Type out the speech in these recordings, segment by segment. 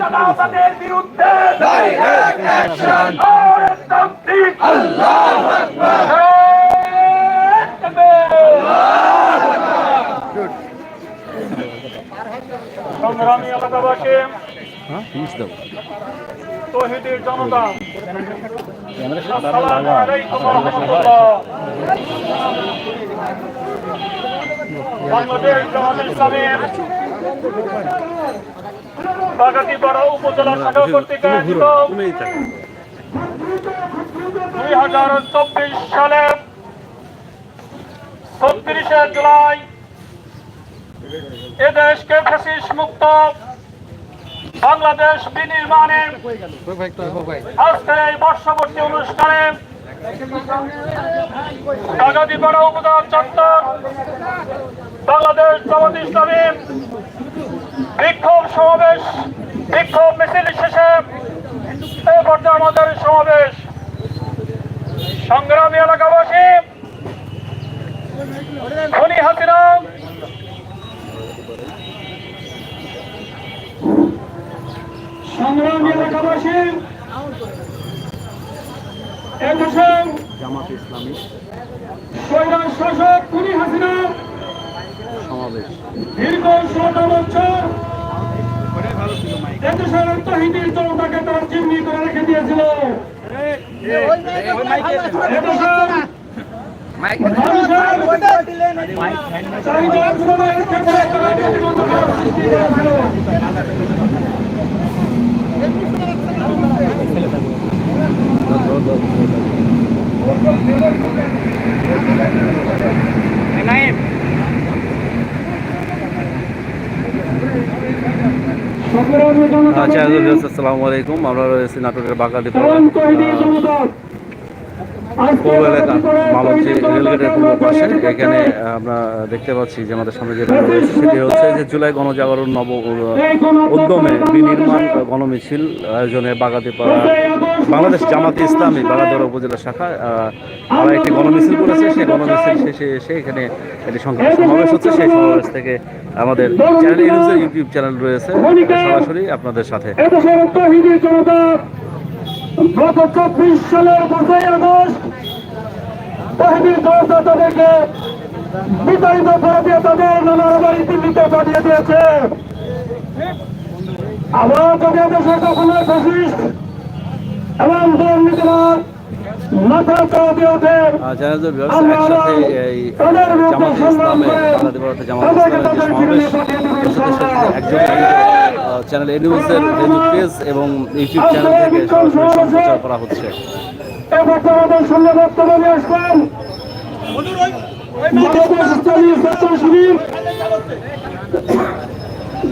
জামাতের বিরুদ্ধে সংগ্রামী এলাকাবাসী তহিদের জনতা আসসালামু আলাইকুম। বাংলাদেশ জামাত বাগাতিপাড়া উপজেলা শাখা কর্তৃক আয়োজিত দুই হাজার চব্বিশ সালে ছত্রিশে জুলাই এদেশকে ফ্যাসিস মুক্ত বাংলাদেশ বিনির্মাণে আজকের এই বর্ষবর্তী অনুষ্ঠানে বাগাতিপাড়া উপজেলা চত্বর বাংলাদেশ জামাত ইসলামী বিক্ষোভ সমাবেশ বিক্ষোভ মিছিল শেষে এই পর্যায়ে আমাদের সমাবেশ। সংগ্রামী এলাকাবাসী খনি হাসিনা সংগ্রামী এলাকাবাসী একুশে জামাত ইসলামী। কৈলাস শাসক খুনি হাসিনা সমাবেশ দীর্ঘ ষোলো বছর এদেশের তহিদির জনতাকে তারা চিহ্নি করে রেখে দিয়েছিল আচ্ছা আসসালামু আলাইকুম। আমরা রয়েছি নাটোরের এলাকা মালঞ্চি রেলগেটের পূর্ব জনতাকে পাশে। এখানে আমরা দেখতে পাচ্ছি যে আমাদের সামনে যেটা রয়েছে সেটি হচ্ছে যে জুলাই গণজাগরণ নব উদ্যমে বিনির্মাণ গণমিছিল আয়োজনে বাগাতিপাড়া বাংলাদেশ জামাত ইসলামী বাগাদরা উপজেলা শাখা আহ, তারা একটি গণমিছিল করেছে। সেই গণমিছিল শেষে এসে এখানে একটি সংখ্যা সমাবেশ হচ্ছে। সেই সমাবেশ থেকে আমাদের চ্যানেল ইউটিউব চ্যানেল রয়েছে। সরাসরি আপনাদের সাথে। গত চব্বিশ সালের পাঁচই আগস্ট জনতা তাদেরকে বিতাড়িত করে দিয়ে তাদের নানার বাড়ি দিল্লিতে পাঠিয়ে দিয়েছে। আবার যদি এদেশে কখনো ফ্যাসিস্ট এবং দুর্নীতিবাদ চ্যানেল এবং ইউটিউব চ্যানেল থেকে সরাসরি সম্প্রচার করা হচ্ছে এবার আমাদের সঙ্গে বক্তব্য নিয়ে আসবেন বাংলাদেশ ইসলামী ছাত্র শিবির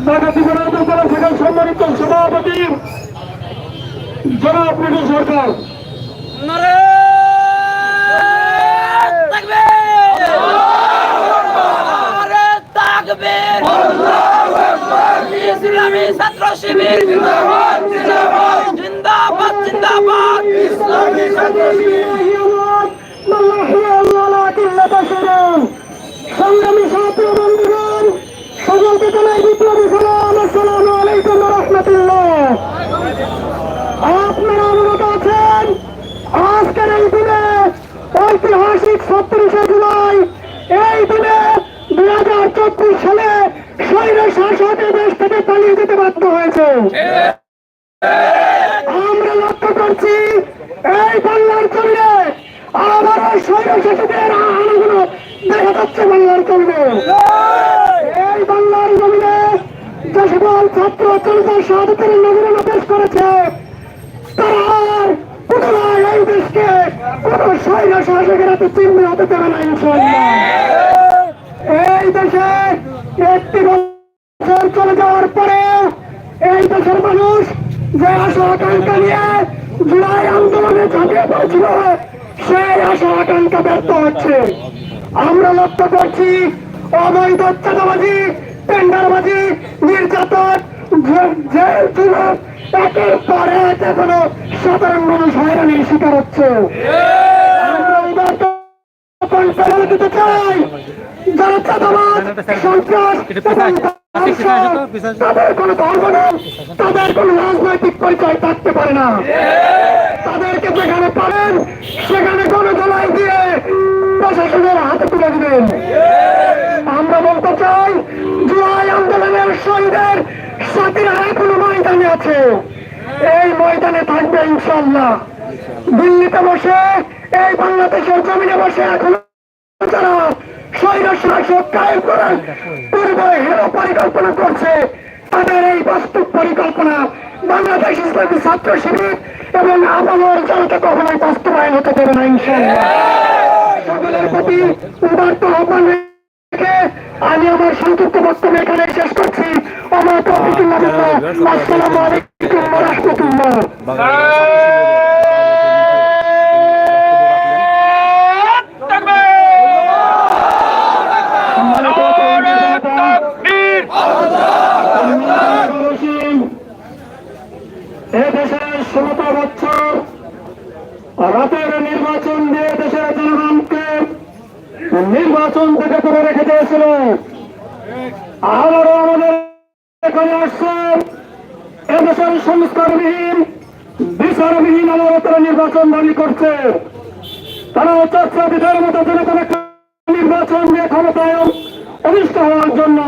ঢাকা ত্রিপুরা উপজেলা শাখার সম্মানিত সভাপতি জনাব মিঠু সরকার ইসলামী ছাত্র শিবির জিন্দাবাদ জিন্দাবাদ। সংগ্রামী ছাত্র বন্ধুগণ, সকলকে জানাই বিপ্লবী সালাম। আসসালামু আলাইকুম রহমতুল্লাহ। আপনারা আজকের এই ঐতিহাসিক ছত্রিশে জুলাই, এই দিনে দুই হাজার সালে স্বৈর শাসকের দেশ থেকে পালিয়ে যেতে বাধ্য হয়েছে। আমরা লক্ষ্য করছি, এই বাংলার জমিনে আবারও স্বৈর শাসকের আনাগুলো দেখা যাচ্ছে বাংলার জমিনে। এই বাংলার জমিনে যে সকল ছাত্র জনতা শাহাদতের নজরানা পেশ করেছে তারা পুনরায় এই দেশকে কোন স্বৈর শাসকের হাতে চিহ্ন হতে দেবে না ইনশাল্লাহ এই দেশে একটি বছর চলে যাওয়ার পরে এই দেশের মানুষ যে আশা আকাঙ্ক্ষা নিয়ে জুলাই আন্দোলনে ঝাঁপিয়ে পড়েছিল, সেই আশা আকাঙ্ক্ষা ব্যর্থ হচ্ছে। আমরা লক্ষ্য করছি অবৈধ চাঁদাবাজি, টেন্ডারবাজি, নির্যাতন জেল যুবক একের পর এক সাধারণ মানুষ হয়রানির শিকার হচ্ছে। আমরা উদারতা দিতে চাই। যারা চাঁদাবাদ সন্ত্রাস এবং ধর্ষণ, তাদের কোনো ধর্ম নেই তাদের কোনো রাজনৈতিক পরিচয় থাকতে পারে না। তাদেরকে যেখানে পারেন সেখানে গণতলায় দিয়ে প্রশাসনের হাতে তুলে দিবেন। আমরা বলতে চাই জুলাই আন্দোলনের শহীদের সাথীরা এখনও ময়দানে আছে। এই ময়দানে থাকবে ইনশাল্লাহ দিল্লিতে বসে এই বাংলাদেশের জমিনে বসে এখন তাদের এই বাস্তব পরিকল্পনা বাংলাদেশ ইসলামী এবং জনতা কখনোই বাস্তবায়ন হতে দেবে না ইনশাল্লাহ প্রতি উদার্ত আহ্বান আমি আমার সংক্ষিপ্ত বক্তব্য এখানে শেষ করছি। আমার তফিকুল্লাহ আসসালামু আলাইকুম রাহমাতুল্লাহ। নির্বাচন থেকে করে রেখে দিয়েছিল। আবারও আমাদের এখানে আসছে এদেশের সংস্কারবিহীন, বিচারবিহীন আদালতের নির্বাচন দাবি করছে। তারা চাচ্ছে বিধানের মতো নির্বাচন দিয়ে ক্ষমতায় অনিষ্ট হওয়ার জন্য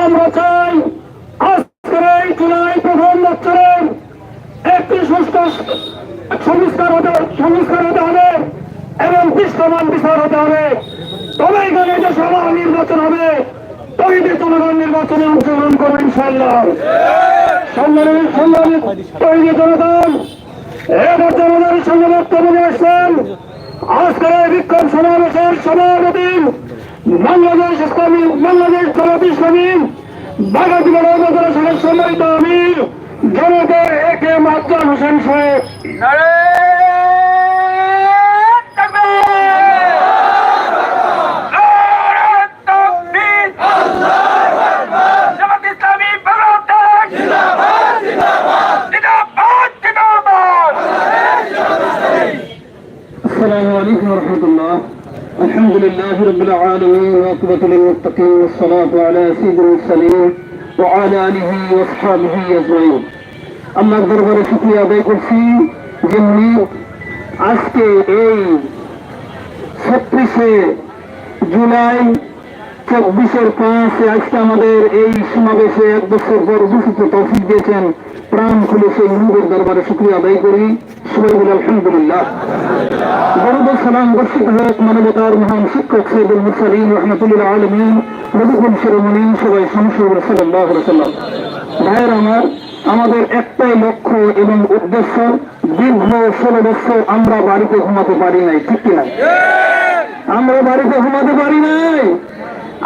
আমরা চাই আজকের এই জুলাই প্রথম বছরে একটি সুস্থ সংস্কার হতে সংস্কার হতে হবে এবং দৃশ্যমান বিচার হতে হবে। তবেই গেলে যে সভা নির্বাচন হবে তৈরি জনগণ নির্বাচনে অংশগ্রহণ করবে ইনশাল্লাহ সম্মানিত সম্মানিত তৈরি জনগণ, এবার জনগণের সঙ্গে বক্তব্য আজকের বিক্ষোভ সমাবেশের সভাপতি বাংলাদেশ ইসলামী বাংলাদেশ জামাত ইসলামী বাগাতি বড় সম্মানিত আমির জনতা একে মাত্র হোসেন সাহেব। لله رب العالمين وعقبة للمتقين والصلاة على سيد المرسلين وعلى آله وأصحابه أجمعين আল্লাহ দরবারে শুক্রিয়া আদায় করছি যেমনি আজকে এই ছত্রিশে জুলাই চব্বিশের পাঁচে আজকে আমাদের এই সমাবেশে এক বছর পর উপস্থিত তৌফিক দিয়েছেন প্রাণ খুলে সেই মুহুদের দরবারে শুক্রিয়া আদায় করি। সবাই বলে আলহামদুলিল্লাহ। গরুদ সালাম বর্ষিত হোক মানবতার মহান শিক্ষক সৈদুল মুরসালিন রহমতুল্লাহ আলমিন। রবিকুল শিরোমণি, সবাই সমস্যা সাল্লাহ সাল্লাম ভাইয়ের আমার, আমাদের একটাই লক্ষ্য এবং উদ্দেশ্য, দীর্ঘ ষোলো বছর আমরা বাড়িতে ঘুমাতে পারি নাই, ঠিক কিনা? আমরা বাড়িতে ঘুমাতে পারি নাই?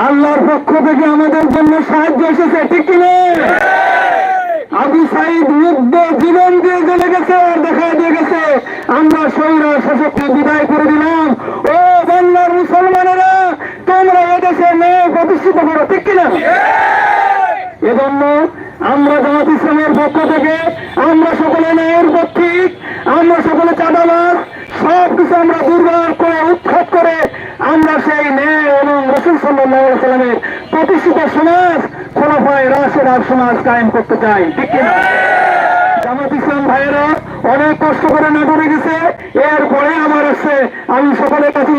আল্লাহর পক্ষ থেকে আমাদের জন্য সাহায্য এসেছে, ঠিক কিনা আবু সাইদ মুগ্ধ জীবন দিয়ে চলে গেছে দেখা দিয়ে গেছে, আমরা সৈরা শাসককে বিদায় করে দিলাম। ও বাংলার মুসলমানেরা, তোমরা এদেশে মেয়ে প্রতিষ্ঠিত করো, ঠিক কিনা এজন্য আমরা জামাত ইসলামের পক্ষ থেকে, আমরা সকলে ন্যায়ের পক্ষিক আমরা সকলে চাঁদাবাজ সব কিছু আমরা দুর্বার করে উৎখাত করে আমরা সেই ন্যায় এবং রসুল প্রতিষ্ঠিত সমাজ, খোলাফায় সমাজ কায়েম করতে চাই। জামাত ইসলাম ভাইয়েরা, অনেক কষ্ট করে গেছে। এরপরে আমার এসছে আমি সকলের কাছে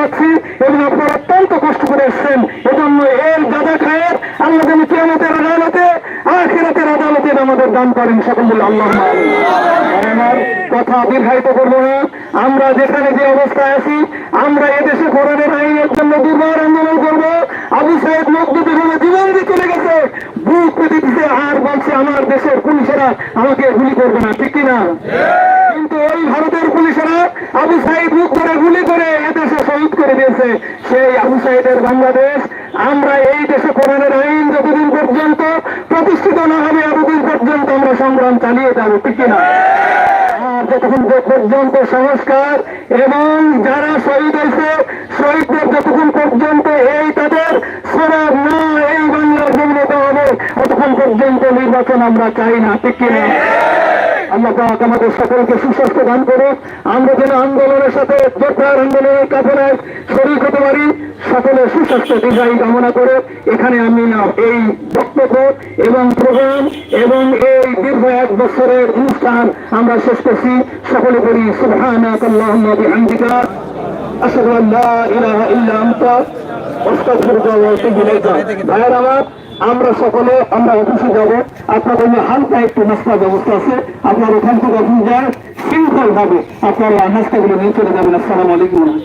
রাখছি এবং আপনারা অত্যন্ত কষ্ট করে এসছেন। এজন্য এর আল্লাহ যেন কিয়ামতের আদালতে, আখেরাতের আদালতে আমাদের দান করেন সকল আল্লাহ আমার কথা দীর্ঘায়িত করব না। আমরা যেখানে যে অবস্থায় আছি, আমরা এদেশে কোরআনের আইনের জন্য করব আবু সাহেব মকদুদ এখানে জীবন দিয়ে চলে গেছে। বুক পেতে দিতে আর বলছে আমার দেশের পুলিশেরা আমাকে গুলি করবে না ঠিক কিনা? কিন্তু এই ভারতের পুলিশেরা আবু সাইদ মুখ করে গুলি করে এদেশে শহীদ করে দিয়েছে। সেই আবু সাইদের বাংলাদেশ আমরা এই দেশে কোরআনের আইন যতদিন পর্যন্ত প্রতিষ্ঠিত না হবে এতদিন পর্যন্ত আমরা সংগ্রাম চালিয়ে যাব ঠিক কিনা? আর যতক্ষণ পর্যন্ত সংস্কার এবং যারা শহীদ হয়েছে শহীদদের যতক্ষণ পর্যন্ত এই তাদের সরব না এই বাংলার জমিনে হবে, ততক্ষণ পর্যন্ত নির্বাচন আমরা চাই না কিনা আল্লাহ পাক আমাদের সকলকে সুস্বাস্থ্য দান করে আমরা যেন আন্দোলনের সাথে যোদ্ধার আন্দোলনের কাপড়ায় শরীর হতে পারি, সকলের সুস্বাস্থ্য, দীর্ঘায়ী কামনা করে এখানে আমি এই বক্তব্য এবং প্রোগ্রাম এবং এই দীর্ঘ এক বছরের অনুষ্ঠান আমরা শেষ করছি। সকলে করি সুবহানাক আল্লাহুম্মা বিহামদিকা। আশহাদু أن لا إله إلا أنت, أستغفرك وأتوب إليك. ভাইয়ের আমার, আমরা সকলে, আমরা অফিসে যাব। আপনাদের ওই হালকা একটু নাস্তার ব্যবস্থা আছে। আপনার ওখান থেকে অফিস সিম্পল ভাবে আপনারা নাস্তাগুলো নিয়ে চলে যাবেন। আসসালামু আলাইকুম।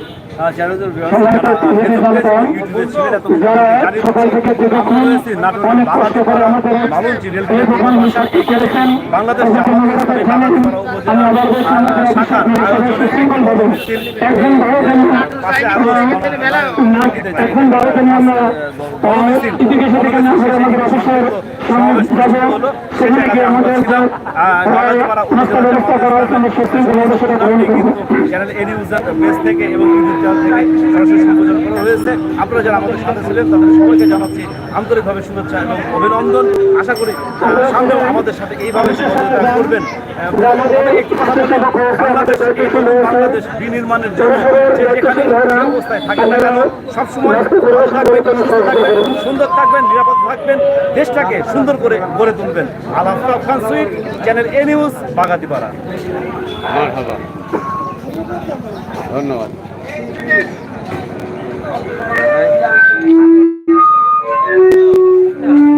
বাংলাদেশ চ্যানেল এ নিউজ থেকে এবং আপনারা যারা আমাদের সাথে ছিলেন এবং অভিনন্দন। আশা করি আমাদের সাথে এইভাবে জন্য সবসময় সুন্দর থাকবেন নিরাপদ থাকবেন, দেশটাকে সুন্দর করে গড়ে তুলবেন। Channel A news, Bagatipara. ধন্যবাদ। Thank you.